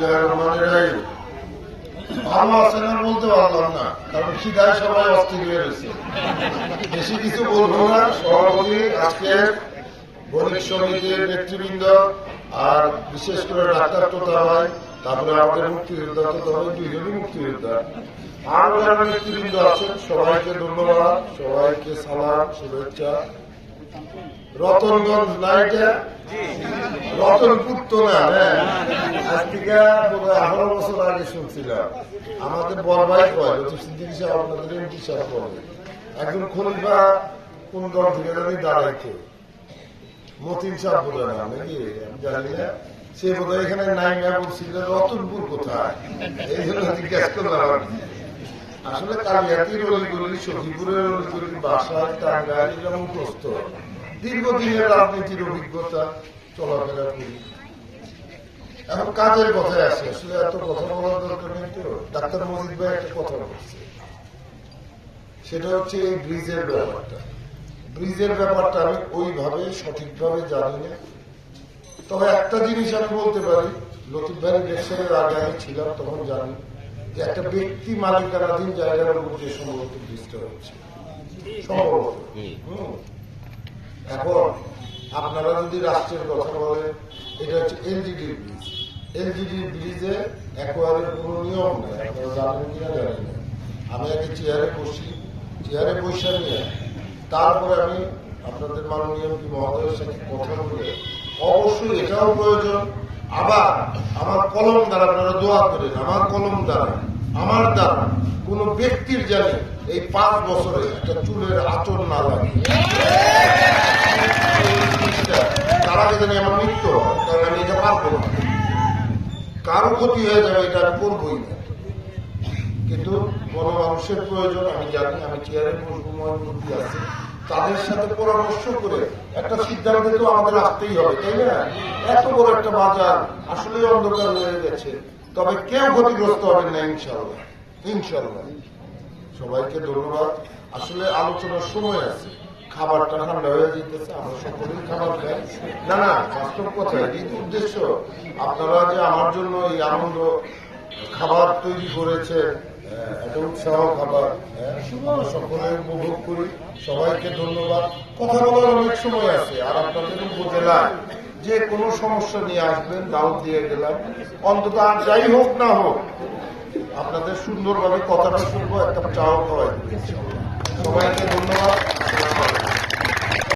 বিসমিল্লাহ রহমান রাহিম ভালো আর সবাই অস্থির হয়ে বেশি কিছু সভাপতি নেতৃবৃন্দ আর বিশেষ করে ডাক্তার তোতা ভাই, তারপরে আমাদের মুক্তিযোদ্ধা দুইজনই মুক্তিযোদ্ধা। আরও যারা নেতৃবৃন্দ আছেন, সবাইকে ধন্যবাদ, সবাইকে সালাম, শুভেচ্ছা। রতনগঞ্জ নাইটে হ্যাঁ? শুনছিলাম। আমাদের কোন জানি সে বোধ এখানে রতনপুর কোথায়? এই জন্য জিজ্ঞেস করলাম আসলে কালিয়াতির সখীপুরের বাসায় টাঙ্গাইল যেমন প্রস্ত দীর্ঘদিনের রাজনীতির অভিজ্ঞতা। চলাফেরা করি। এখন কাজের কথায় আসে আসলে এত কথা বলার দরকার নেই তো। ডাক্তার মজিদ ভাই একটা কথা বলছে। সেটা হচ্ছে এই ব্রিজের ব্যাপারটা। ব্রিজের ব্যাপারটা আমি ওইভাবে সঠিকভাবে জানি না। তবে একটা জিনিস আমি বলতে পারি লতিফ ভাই ইলেকশনের আগে আমি ছিলাম তখন জানি যে একটা ব্যক্তি মালিকানাধীন জায়গার উপর যে সম্ভবত ব্রিজটা হচ্ছে। সম্ভবত। হুম। এখন আপনারা যদি রাষ্ট্রের কথা বলেন, এটা হচ্ছে এলজিডি ব্রিজ। এলজিডি ব্রিজে একবারের কোনো নিয়ম নেই আমি আগে চেয়ারে বসি চেয়ারে বসে নিয়ে তারপরে আমি আপনাদের মাননীয় এমপি মহোদয়ের সাথে কথা বলে অবশ্যই এটাও প্রয়োজন। আবার আমার কলম দ্বারা আপনারা দোয়া করেন, আমার কলম দ্বারা, আমার দ্বারা কোনো ব্যক্তির জানে এই পাঁচ বছরে একটা চুলের আচর না লাগে। যেন আমার মৃত্যু হয় কারণ আমি এটা পারব না। কারও ক্ষতি হয়ে যাবে, এটা আমি করবোই না। কিন্তু কোন মানুষের প্রয়োজন, আমি জানি, আমি চেয়ারে বসবো মহানমন্ত্রী আছে। তাদের সাথে পরামর্শ করে একটা সিদ্ধান্তে তো আমাদের আসতেই হবে, তাই না? এত বড় একটা বাজার আসলে অন্ধকার হয়ে গেছে। তবে কেউ ক্ষতিগ্রস্ত হবেন না ইনশাল্লাহ ইনশাল্লাহ সবাইকে ধন্যবাদ। আসলে আলোচনার সময় আছে। খাবারটা ঠান্ডা হয়ে যেতেছে আমরা সকলেই খাবার খাই। না না বাস্তব কথা উদ্দেশ্য। আপনারা যে আমার জন্য এই আনন্দ খাবার তৈরি করেছে একটা উৎসাহ খাবার হ্যাঁ, সকলে উপভোগ করি। সবাইকে ধন্যবাদ। কথা বলার অনেক সময় আছে আর আপনাদের উপজেলায় যে কোনো সমস্যা নিয়ে আসবেন দাওয়াত দিয়ে গেলাম। অন্তত আর যাই হোক না হোক আপনাদের সুন্দরভাবে কথাটা শুনব একটা চাও খাওয়াই সবাইকে ধন্যবাদ।